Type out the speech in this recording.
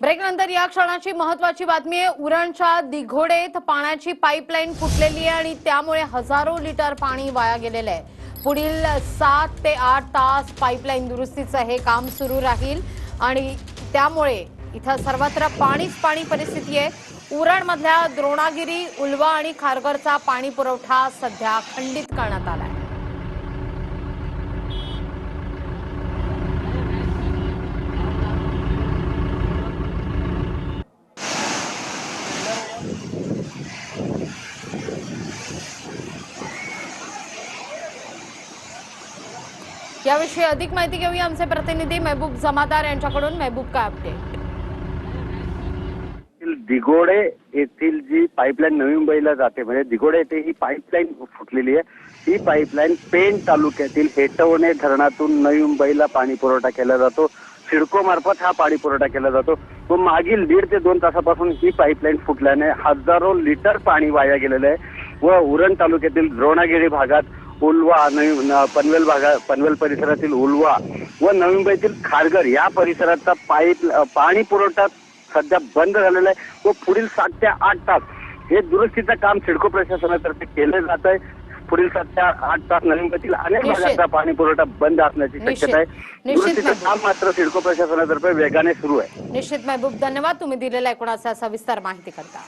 ब्रेकनंतर या क्षणाची महत्वाची बातमी आहे. उरणच्या दिघोडेत पाण्याची पाईपलाईन फुटलेली आहे आणि त्यामुळे हजारो लिटर पाणी वाया गेलेलं आहे. पुढील सात ते आठ तास पाईपलाईन दुरुस्तीचं हे काम सुरू राहील आणि त्यामुळे इथं सर्वत्र पाणीच पाणी परिस्थिती आहे. उरणमधल्या द्रोणागिरी उल्वा आणि खारघरचा पाणी पुरवठा सध्या खंडित करण्यात आला आहे याविषयी अधिक माहिती घेऊया आमचे प्रतिनिधी महबूब जमादार यांच्याकडून. महबूब काय अपडेट दिगोडे दिघोडे येथील जी पाईपलाईन नवी मुंबईला जाते म्हणजे दिघोडे येथे ही पाईपलाईन फुटलेली आहे. ही पाईपलाईन पेण तालुक्यातील हेटवणे धरणातून नवी मुंबईला पाणी पुरवठा केला जातो. सिडको मार्फत हा पाणी पुरवठा केला जातो. व मागील दीड ते दोन तासापासून ही पाईपलाईन फुटल्याने हजारो लिटर पाणी वाया गेलेलं आहे. व उरण तालुक्यातील द्रोणागिरी भागात उल्वा नवी न- पनवेल भागात पनवेल परिसरातील उल्वा व नवी मुंबईतील खारघर या परिसराचा पाईप पाणी पुरवठा सध्या बंद झालेला आहे. व पुढील सात ते आठ तास हे दुरुस्तीचं काम सिडको प्रशासनातर्फे केलं जात आहे. पुढील सात ते आठ तास नवी मुंबईतील अनेक. भागाचा पाणी पुरवठा बंद असण्याची. शक्यता आहे निश्चित दुरुस्तीचं. काम मात्र सिडको प्रशासनातर्फे वेगाने सुरू आहे निश्चित महबूब धन्यवाद तुम्ही दिलेल्या एकूणाचा सविस्तर माहिती करता